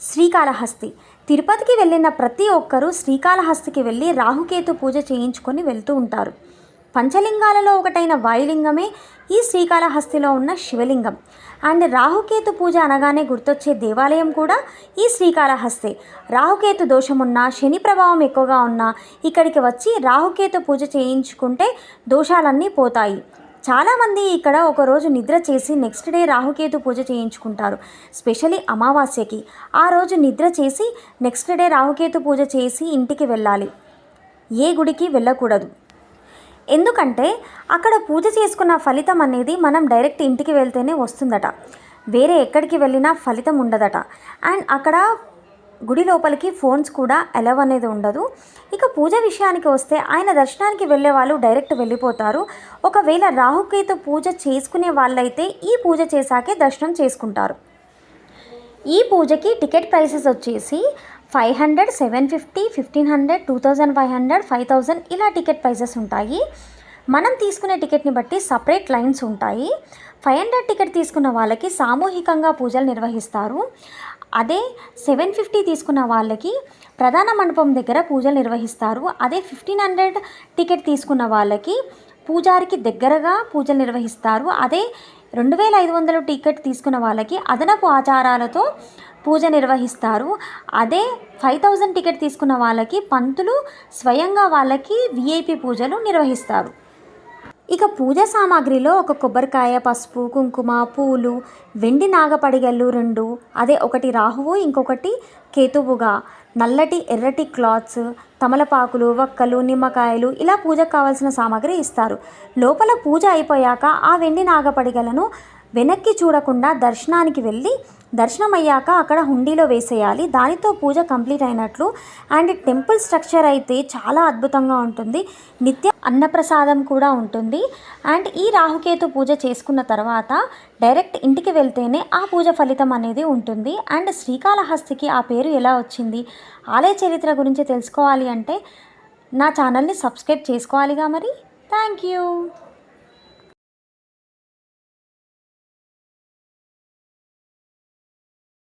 శ్రీకాళహస్తి. తిరుపతికి వెళ్ళిన ప్రతి ఒక్కరూ శ్రీకాళహస్తికి వెళ్ళి రాహుకేతు పూజ చేయించుకొని వెళ్తూ ఉంటారు. పంచలింగాలలో ఒకటైన వాయులింగమే ఈ శ్రీకాళహస్తిలో ఉన్న శివలింగం. అండ్ రాహుకేతు పూజ అనగానే గుర్తొచ్చే దేవాలయం కూడా ఈ శ్రీకాళహస్తి. రాహుకేతు దోషమున్నా శని ప్రభావం ఎక్కువగా ఉన్నా ఇక్కడికి వచ్చి రాహుకేతు పూజ చేయించుకుంటే దోషాలన్నీ పోతాయి. చాలామంది ఇక్కడ ఒకరోజు నిద్ర చేసి నెక్స్ట్ డే రాహుకేతు పూజ చేయించుకుంటారు స్పెషలీ అమావాస్యకి. ఆ రోజు నిద్ర చేసి నెక్స్ట్ డే రాహుకేతు పూజ చేసి ఇంటికి వెళ్ళాలి. ఏ గుడికి వెళ్ళకూడదు. ఎందుకంటే అక్కడ పూజ చేసుకున్న ఫలితం అనేది మనం డైరెక్ట్ ఇంటికి వెళ్తేనే వస్తుందట. వేరే ఎక్కడికి వెళ్ళినా ఫలితం ఉండదట. అండ్ అక్కడ గుడి లోపలికి ఫోన్స్ కూడా అలవ్ అనేది ఉండదు. ఇక పూజ విషయానికి వస్తే ఆయన దర్శనానికి వెళ్ళే వాళ్ళు డైరెక్ట్ వెళ్ళిపోతారు. ఒకవేళ రాహుకేతు పూజ చేసుకునే వాళ్ళైతే ఈ పూజ చేశాకే దర్శనం చేసుకుంటారు. ఈ పూజకి టికెట్ ప్రైసెస్ వచ్చేసి five hundred seven fifty fifteen hundred two thousand five hundred five thousand ఇలా టికెట్ ప్రైసెస్ ఉంటాయి. మనం తీసుకునే టికెట్ని బట్టి సపరేట్ లైన్స్ ఉంటాయి. ఫైవ్ హండ్రెడ్ టికెట్ తీసుకున్న వాళ్ళకి సామూహికంగా పూజలు నిర్వహిస్తారు. అదే సెవెన్ ఫిఫ్టీ తీసుకున్న వాళ్ళకి ప్రధాన మండపం దగ్గర పూజలు నిర్వహిస్తారు. అదే ఫిఫ్టీన్ హండ్రెడ్ టికెట్ తీసుకున్న వాళ్ళకి పూజారికి దగ్గరగా పూజలు నిర్వహిస్తారు. అదే రెండు వేల ఐదు వందల టికెట్ తీసుకున్న వాళ్ళకి అదనపు ఆచారాలతో పూజ నిర్వహిస్తారు. అదే ఫైవ్ థౌజండ్ టికెట్ తీసుకున్న వాళ్ళకి పంతులు స్వయంగా వాళ్ళకి విఐపి పూజలు నిర్వహిస్తారు. ఇక పూజ సామాగ్రిలో ఒక కొబ్బరికాయ పసుపు కుంకుమ పూలు వెండి నాగపడిగళ్ళు రెండు అదే ఒకటి రాహువు ఇంకొకటి కేతువుగా. నల్లటి ఎర్రటి క్లాత్స్ తమలపాకులు వక్కలు నిమ్మకాయలు ఇలా పూజకు కావాల్సిన సామాగ్రి ఇస్తారు. లోపల పూజ అయిపోయాక ఆ వెండి నాగపడిగలను వెనక్కి చూడకుండా దర్శనానికి వెళ్ళి దర్శనం అయ్యాక అక్కడ హుండీలో వేసేయాలి. దానితో పూజ కంప్లీట్ అయినట్లు అండ్ టెంపుల్ స్ట్రక్చర్ అయితే చాలా అద్భుతంగా ఉంటుంది. నిత్య అన్నప్రసాదం కూడా ఉంటుంది. అండ్ ఈ రాహుకేతు పూజ చేసుకున్న తర్వాత డైరెక్ట్ ఇంటికి వెళ్తేనే ఆ పూజ ఫలితం అనేది ఉంటుంది. అండ్ శ్రీకాళహస్తికి ఆ పేరు ఎలా వచ్చింది? ఆలయ చరిత్ర గురించి తెలుసుకోవాలి అంటే నా ఛానల్ని సబ్స్క్రైబ్ చేసుకోవాలిగా మరి. Thank you.